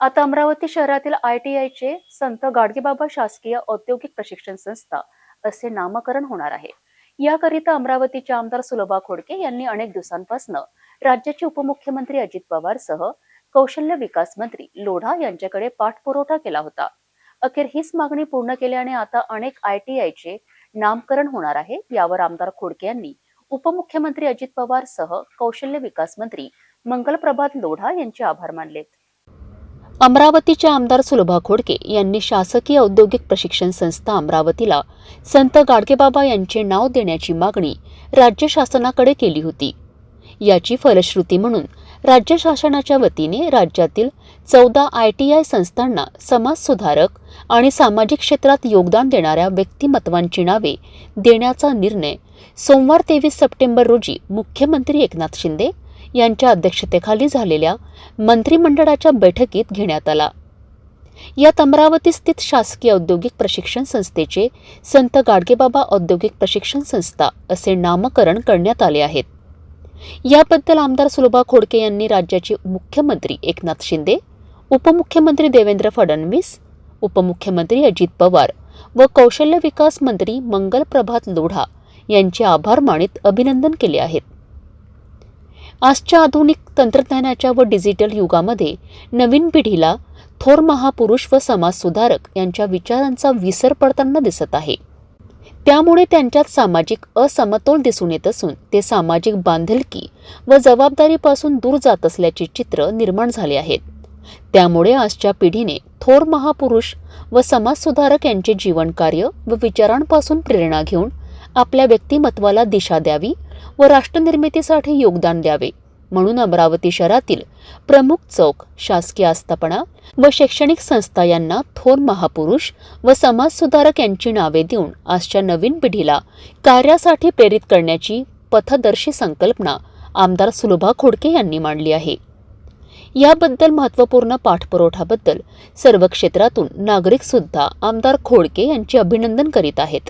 आता अमरावती शहरातील I T आयचे संत गाडगेबाबा शासकीय औद्योगिक प्रशिक्षण संस्था असे नामकरण होणार आहे. याकरिता अमरावतीचे आमदार सुलभा खोडके यांनी अनेक दिवसांपासून राज्याचे उपमुख्यमंत्री अजित पवार सह कौशल्य विकास मंत्री लोढा यांच्याकडे पाठपुरवठा केला होता. अखेर हीच मागणी पूर्ण केल्याने आता अनेक आय टी आयचे नामकरण होणार आहे यावर आमदार खोडके यांनी उपमुख्यमंत्री अजित पवार सह कौशल्य विकास मंत्री मंगलप्रभात लोढा यांचे आभार मानलेत. अमरावतीच्या आमदार सुलभा खोडके यांनी शासकीय औद्योगिक प्रशिक्षण संस्था अमरावतीला संत गाडगेबाबा यांचे नाव देण्याची मागणी राज्य शासनाकडे केली होती. याची फलश्रुती म्हणून राज्य शासनाच्या वतीने राज्यातील चौदा आय टी आय संस्थांना समाजसुधारक आणि सामाजिक क्षेत्रात योगदान देणाऱ्या व्यक्तिमत्वांची नावे देण्याचा निर्णय सोमवार तेवीस सप्टेंबर रोजी मुख्यमंत्री एकनाथ शिंदे यांच्या अध्यक्षतेखाली झालेल्या मंत्रिमंडळाच्या बैठकीत घेण्यात आला. यात अमरावती स्थित शासकीय औद्योगिक प्रशिक्षण संस्थेचे संत गाडगेबाबा औद्योगिक प्रशिक्षण संस्था असे नामकरण करण्यात आले आहेत. याबद्दल आमदार सुलभा खोडके यांनी राज्याचे मुख्यमंत्री एकनाथ शिंदे उपमुख्यमंत्री देवेंद्र फडणवीस उपमुख्यमंत्री अजित पवार व कौशल्य विकास मंत्री मंगल प्रभात लोढा यांचे आभार मानित अभिनंदन केले आहेत. आजच्या आधुनिक तंत्रज्ञानाच्या व डिजिटल युगामध्ये नवीन पिढीला थोर महापुरुष व समाजसुधारक यांच्या विचारांचा विसर पडताना दिसत आहे. त्यामुळे त्यांच्यात सामाजिक असमतोल दिसून येत असून ते सामाजिक बांधिलकी व जबाबदारीपासून दूर जात असल्याचे चित्र निर्माण झाले आहेत. त्यामुळे आजच्या पिढीने थोर महापुरुष व समाजसुधारक यांचे जीवनकार्य व विचारांपासून प्रेरणा घेऊन आपल्या व्यक्तिमत्वाला दिशा द्यावी व राष्ट्रनिर्मितीसाठी योगदान द्यावे. म्हणून अमरावती शहरातील प्रमुख चौक शासकीय आस्थापना व शैक्षणिक संस्था यांना थोर महापुरुष व समाजसुधारक यांची नावे देऊन आजच्या नवीन पिढीला कार्यासाठी प्रेरित करण्याची पथदर्शी संकल्पना आमदार सुलभा खोडके यांनी मांडली आहे. याबद्दल महत्त्वपूर्ण पाठपुरवठाबद्दल सर्व क्षेत्रातून नागरिक सुद्धा आमदार खोडके यांचे अभिनंदन करीत आहेत.